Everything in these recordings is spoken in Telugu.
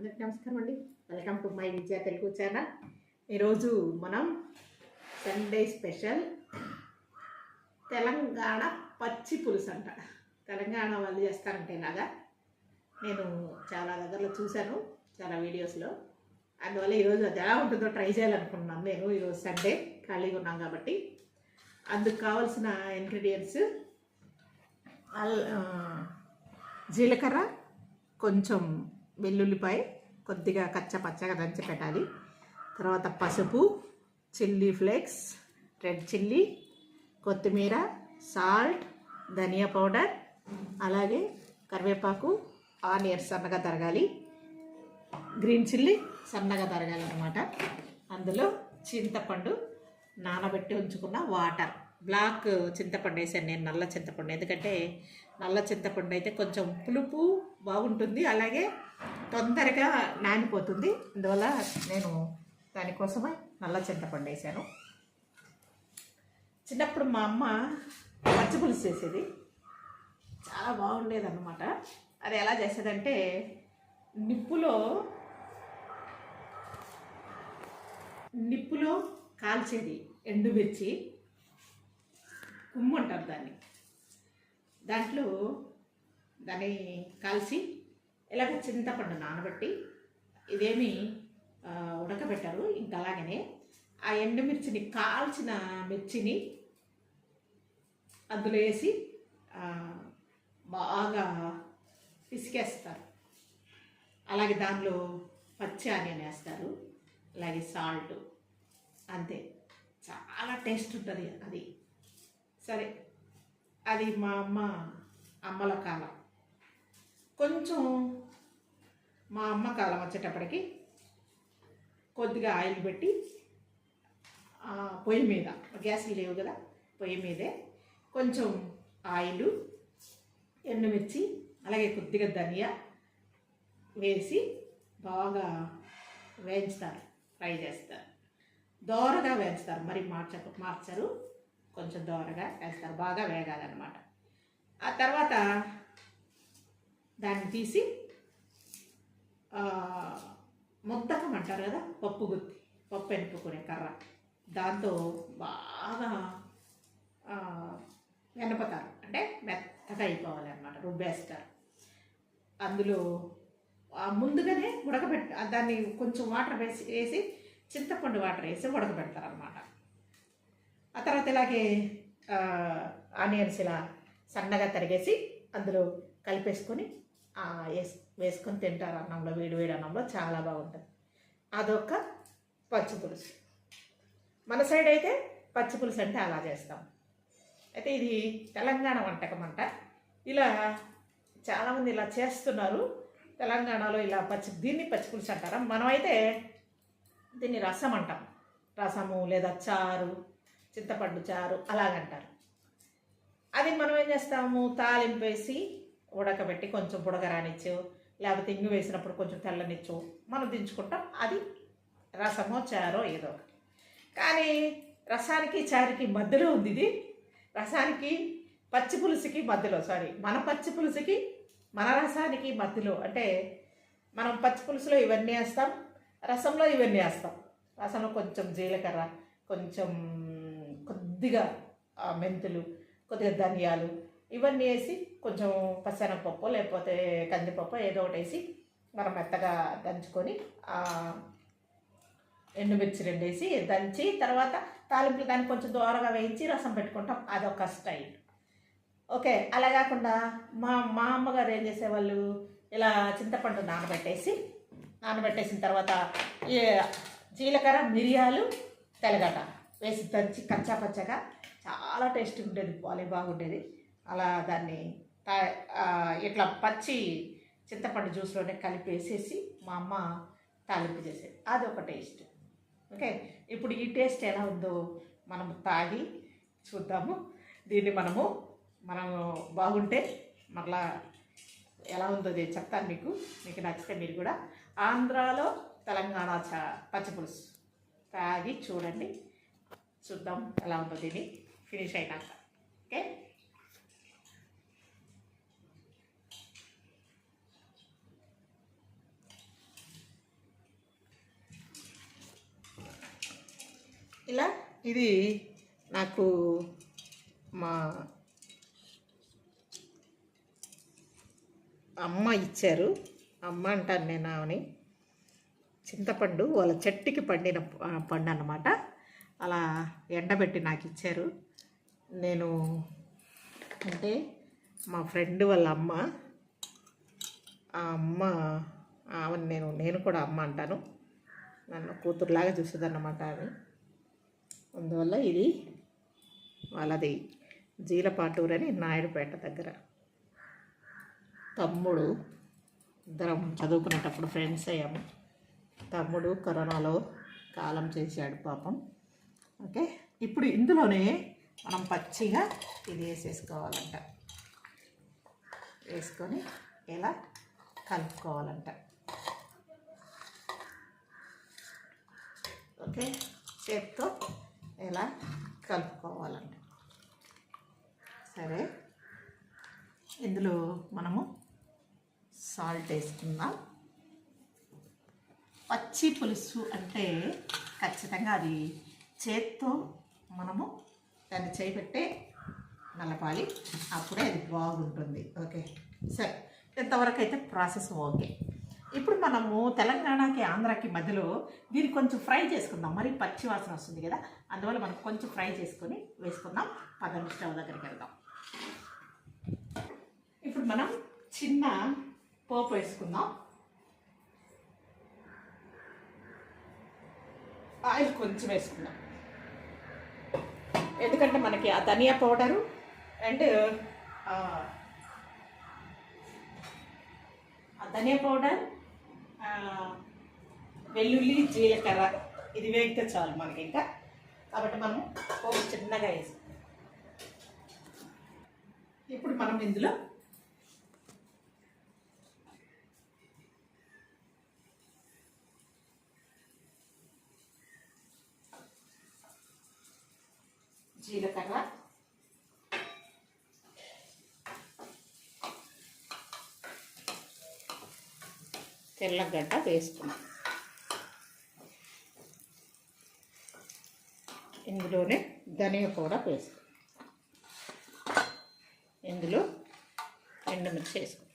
అందరికి నమస్కారం అండి. వెల్కమ్ టు మై విద్యా తెలుగు ఛానల్ ఈరోజు మనం సండే స్పెషల్ తెలంగాణ పచ్చి పులుసు అంట. తెలంగాణ వాళ్ళు చేస్తారంటే ఇలాగా నేను చాలా దగ్గరలో చూశాను చాలా వీడియోస్లో అందువల్ల ఈరోజు అది ఎలా ఉంటుందో ట్రై చేయాలనుకున్నాను నేను. ఈరోజు సండే ఖాళీగా ఉన్నాం కాబట్టి. అందుకు కావాల్సిన ఇంగ్రీడియంట్స్ అల్ జీలకర్ర కొంచెం వెల్లుల్లిపాయ కొద్దిగా కచ్చ పచ్చగా దంచి పెట్టాలి. తర్వాత పసుపు చిల్లీ ఫ్లేక్స్ రెడ్ చిల్లీ కొత్తిమీర సాల్ట్ ధనియా పౌడర్ అలాగే కరివేపాకు ఆనియన్స్ సన్నగా తరగాలి. గ్రీన్ చిల్లీ సన్నగా తరగాలి అనమాట అందులో చింతపండు నానబెట్టి ఉంచుకున్న వాటర్. బ్లాక్ చింతపండు వేసాను నేను నల్ల చింతపండు. ఎందుకంటే నల్ల చింతపండు అయితే కొంచెం పులుపు బాగుంటుంది. అలాగే తొందరగా నానిపోతుంది. అందువల్ల నేను దానికోసమే నల్ల చింతపండు వేసాను. చిన్నప్పుడు మా అమ్మ పచ్చిపులుసు చేసేది. చాలా బాగుండేది అనమాట అది ఎలా చేసేదంటే నిప్పులో నిప్పులో కాల్చేది ఎండుమిర్చి. కుమ్ము అంటారు దాన్ని. దాంట్లో దాన్ని కలిసి ఇలాగ చింతపండు నానబెట్టి ఇదేమి ఉడకబెట్టారు. ఇంకా అలాగనే ఆ ఎండుమిర్చిని కాల్చిన మిర్చిని అందులో వేసి బాగా పిసికేస్తారు. అలాగే దానిలో పచ్చి ఆనియన్ వేస్తారు. అలాగే సాల్ట్. అంతే. చాలా టేస్ట్ ఉంటుంది అది. సరే. అది మా అమ్మ అమ్మల కాలం. కొంచెం మా అమ్మ కాలం వచ్చేటప్పటికి కొద్దిగా ఆయిల్ పెట్టి పొయ్యి మీద గ్యాస్లు లేవు కదా పొయ్యి మీదే కొంచెం ఆయిల్ ఎండుమిర్చి అలాగే కొద్దిగా ధనియా వేసి బాగా వేయించుతారు ఫ్రై చేస్తారు. దోరగా వేస్తారు మరి మార్చ మార్చరు కొంచెం దోరగా వేస్తారు బాగా వేగాలన్నమాట. ఆ తర్వాత దాన్ని తీసి ఆ, ముద్దకం అంటారు కదా పప్పు గుత్తి పప్పు ఎనుపుకునే కర్ర. దాంతో బాగా వెనపతారు అంటే మెత్తగా అయిపోవాలన్నమాట రుబ్బేస్తారు. అందులో ముందుగానే ఉడకబెట్ దాన్ని కొంచెం వాటర్ వేసి వేసి చింతపండు వాటర్ వేసి ఉడకబెడతారు అనమాట ఆ తర్వాత ఇలాగే ఆనియన్స్ ఇలా సన్నగా తరిగేసి అందులో కలిపేసుకొని వేసు వేసుకొని తింటారు అన్నంలో వేడి వేడి అన్నంలో చాలా బాగుంటుంది. అదొక పచ్చి పులుసు. మన సైడ్ అయితే పచ్చి పులుసు అంటే అలా చేస్తాం. అయితే ఇది తెలంగాణ వంటకం అంట. ఇలా చాలామంది ఇలా చేస్తున్నారు. తెలంగాణలో ఇలా పచ్చి దీన్ని పచ్చి పులుసు అంటారా? మనమైతే దీన్ని రసం అంటాం. రసము లేదా చారు చింతపండు చారు అలాగంటారు. అది మనం ఏం చేస్తాము? తాలింపు వేసి ఉడకబెట్టి కొంచెం బుడగరానిచ్చు లేకపోతే ఇంగు వేసినప్పుడు కొంచెం తెల్లనిచ్చు. మనం దించుకుంటాం. అది రసమో చారో ఏదో కానీ రసానికి చారుకి మధ్యలో ఉంది ఇది. రసానికి పచ్చి పులుసుకి మధ్యలో సారీ మన పచ్చి పులుసుకి మన రసానికి మధ్యలో. అంటే మనం పచ్చి పులుసులో ఇవన్నీ వేస్తాం రసంలో ఇవన్నీ వేస్తాం. రసంలో కొంచెం జీలకర్ర కొంచెం కొద్దిగా మెంతులు కొద్దిగా ధనియాలు ఇవన్నీ వేసి కొంచెం పచ్చనపప్పు లేకపోతే కందిపప్పు ఏదో ఒకటి వేసి మనం మెత్తగా దంచుకొని ఎండుమిర్చి రెండు వేసి దంచి తర్వాత తాలింపులు దాన్ని కొంచెం దూరగా వేయించి రసం పెట్టుకుంటాం. అదొక స్టైల్. ఓకే అలా కాకుండా మా మా అమ్మగారు ఏం చేసేవాళ్ళు? ఇలా చింతపండు నానబెట్టేసి నానబెట్టేసిన తర్వాత జీలకర్ర మిరియాలు తెలగట వేసి దంచి కచ్చా పచ్చగా చాలా టేస్టీ ఉండేది బాలే బాగుండేది. అలా దాన్ని తా- ఇట్లా పచ్చి చింతపండు జ్యూస్లోనే కలిపి వేసేసి మా అమ్మ తాలింపు చేసేది. అది ఒక టేస్ట్. ఓకే? ఇప్పుడు ఈ టేస్ట్ ఎలా ఉందో మనము తాగి చూద్దాము. దీన్ని మనము మనం బాగుంటే మరలా ఎలా ఉందో నేను చెప్తాను మీకు. మీకు నచ్చితే మీరు కూడా. ఆంధ్రాలో తెలంగాణ చ పచ్చిపులుసు. తాగి చూడండి. చూద్దాం ఎలా ఉందో దీన్ని. ఫినిష్ అయినాక. ఓకే? ఇలా ఇది నాకు మా అమ్మ ఇచ్చారు. అమ్మ అంటాను నేను ఆమెని. చింతపండు వాళ్ళ చెట్టుకి పండిన పండు అన్నమాట అలా ఎండబెట్టి నాకు ఇచ్చారు. నేను అంటే మా ఫ్రెండ్ వాళ్ళ అమ్మ ఆ అమ్మ ఆమెను నేను నేను కూడా అమ్మ అంటాను. నన్ను కూతురులాగా చూస్తుందన్నమాట ఆమె. అందువల్ల ఇది వాళ్ళది జీలపాటూరు అని నాయుడుపేట దగ్గర. తమ్ముడు ఇద్దరం చదువుకునేటప్పుడు ఫ్రెండ్స్ అయ్యాము. తమ్ముడు కరోనాలో కాలం చేశాడు పాపం. ఓకే? ఇప్పుడు ఇందులోనే మనం పచ్చిగా ఇది వేసేసుకోవాలంట. వేసుకొని ఇలా కలుపుకోవాలంట. ఓకే? చేత్తో ఇలా కలుపుకోవాలండి సరే. ఇందులో మనము సాల్ట్ వేసుకుందాం. పచ్చి పులుసు అంటే ఖచ్చితంగా అది చేత్తో మనము దాన్ని చేపెట్టే నలపాలి. అప్పుడే అది బాగుంటుంది. ఓకే. సరే. ఇంతవరకు అయితే ప్రాసెస్ ఓకే. ఇప్పుడు మనము తెలంగాణకి ఆంధ్రాకి మధ్యలో దీన్ని కొంచెం ఫ్రై చేసుకుందాం. మరి పచ్చి వాసన వస్తుంది కదా అందువల్ల మనం కొంచెం ఫ్రై చేసుకొని వేసుకుందాం. పదం స్టవ్ దగ్గరికి వెళ్దాం. ఇప్పుడు మనం చిన్న పోపు వేసుకుందాం. ఆయిల్ కొంచెం వేసుకుందాం. ఎందుకంటే మనకి ఆ ధనియా పౌడరు అండ్ ఆ ధనియా పౌడర్ వెల్లుల్లి జీలకర్ర ఇది వేగితే చాలు మనకి ఇంకా. కాబట్టి మనం పోపు చిన్నగా వేసాం ఇప్పుడు మనం ఇందులో జీలకర్ర తెల్లగడ్డ వేసుకున్నాం. ఇందులోనే ధనియా కూడా వేసుకున్నాం. ఇందులో ఎండుమిర్చి వేసుకున్నాం.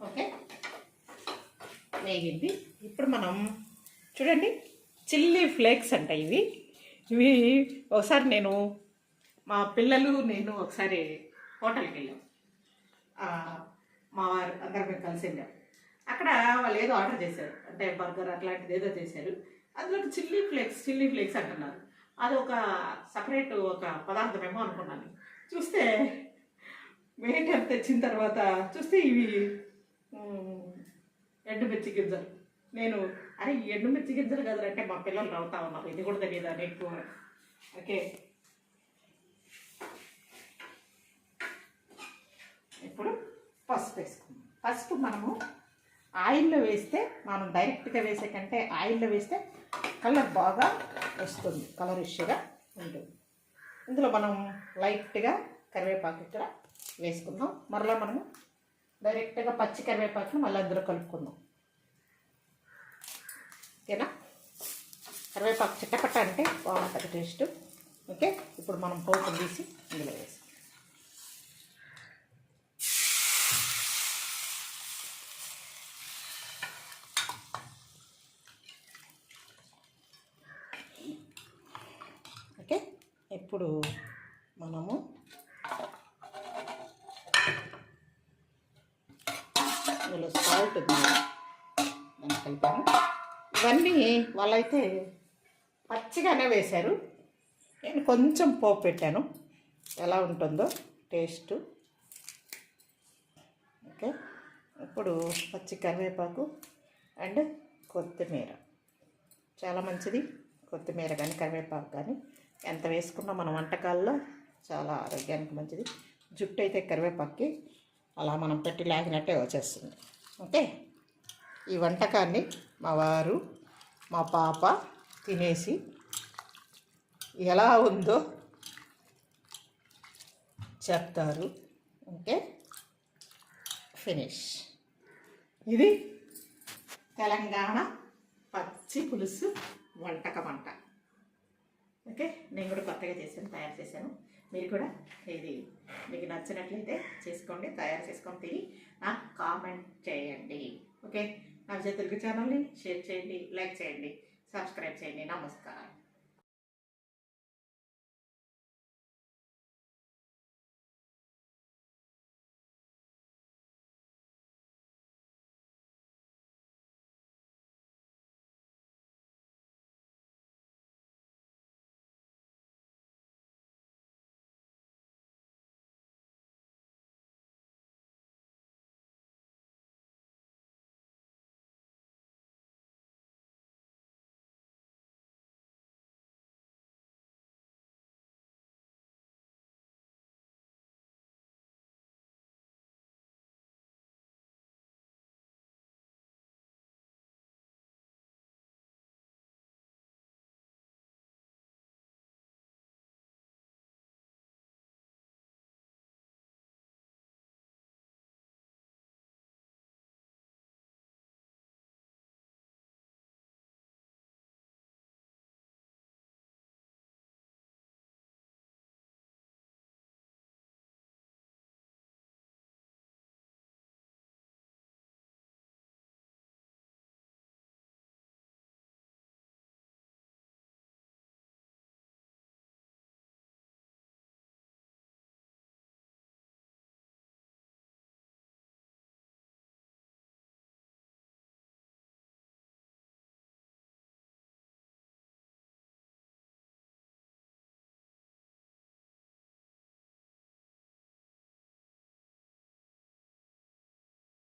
ఓకే? వేగింది. ఇప్పుడు మనం చూడండి చిల్లీ ఫ్లేక్స్ అంట ఇవి. ఇవి ఒకసారి నేను మా పిల్లలు నేను ఒకసారి హోటల్కి వెళ్ళాం. మా వారు అందరం మేము కలిసి వెళ్ళాం. అక్కడ వాళ్ళు ఏదో ఆర్డర్ చేశారు. అంటే బర్గర్ అట్లాంటిది ఏదో చేశారు. అందులో చిల్లీ ఫ్లేక్స్ చిల్లీ ఫ్లేక్స్ అంటున్నారు. అది ఒక సపరేట్ ఒక పదార్థమేమో అనుకున్నాను. చూస్తే వెయిటర్ తెచ్చిన తర్వాత చూస్తే ఇవి మ్, ఎండుమిర్చి గింజలు. నేను అరే ఎండుమిర్చి గింజలు కదరంటే మా పిల్లలు నవ్వుతా ఉన్నారు. ఇది కూడా తెలియదా నీకు ఓకే. ఇప్పుడు పసుపు వేసుకుందాం. పసుపు మనము ఆయిల్లో వేస్తే మనం డైరెక్ట్గా వేసే కంటే ఆయిల్లో వేస్తే కలర్ బాగా వస్తుంది. కలర్ ఇష్యూగా ఉంటుంది. ఇందులో మనం లైట్గా కరివేపాకు ఇక్కడ వేసుకుందాం. మరలా మనము డైరెక్ట్గా పచ్చి కరివేపాకుని మళ్ళీ అందులో కలుపుకుందాం. ఓకేనా? కరివేపాకు చిట్టపట్ట అంటే బాగుంటుంది టేస్ట్. ఓకే? ఇప్పుడు మనం పోపు తీసి ఇందులో వేసి. ఓకే? ఇప్పుడు మనము ఇందులో సాల్ట్ ఇవన్నీ వాళ్ళైతే పచ్చిగానే వేశారు. నేను కొంచెం పోపు పెట్టాను. ఎలా ఉంటుందో టేస్ట్. ఓకే. ఇప్పుడు పచ్చి కరివేపాకు అండ్ కొత్తిమీర. చాలా మంచిది. కొత్తిమీర కానీ కరివేపాకు కానీ. ఎంత వేసుకున్నా మన వంటకాల్లో చాలా ఆరోగ్యానికి మంచిది. జుట్టు అయితే కరివేపాకి అలా మనం పెట్టి లాగినట్టే వచ్చేస్తుంది. ఓకే. ఈ వంటకాన్ని మా వారు మా పాప తినేసి ఎలా ఉందో చెప్తారు. ఓకే? ఫినిష్. ఇది తెలంగాణ పచ్చి పులుసు వంటకం అంట. ఓకే? నేను కూడా కొత్తగా చేశాను తయారు చేశాను. మీరు కూడా ఇది మీకు నచ్చినట్లయితే చేసుకోండి తయారు చేసుకొని తిని నాకు కామెంట్ చేయండి. ఓకే? నా తెలుగు ఛానల్ని షేర్ చేయండి లైక్ చేయండి సబ్స్క్రైబ్ చేయండి. నమస్కారం.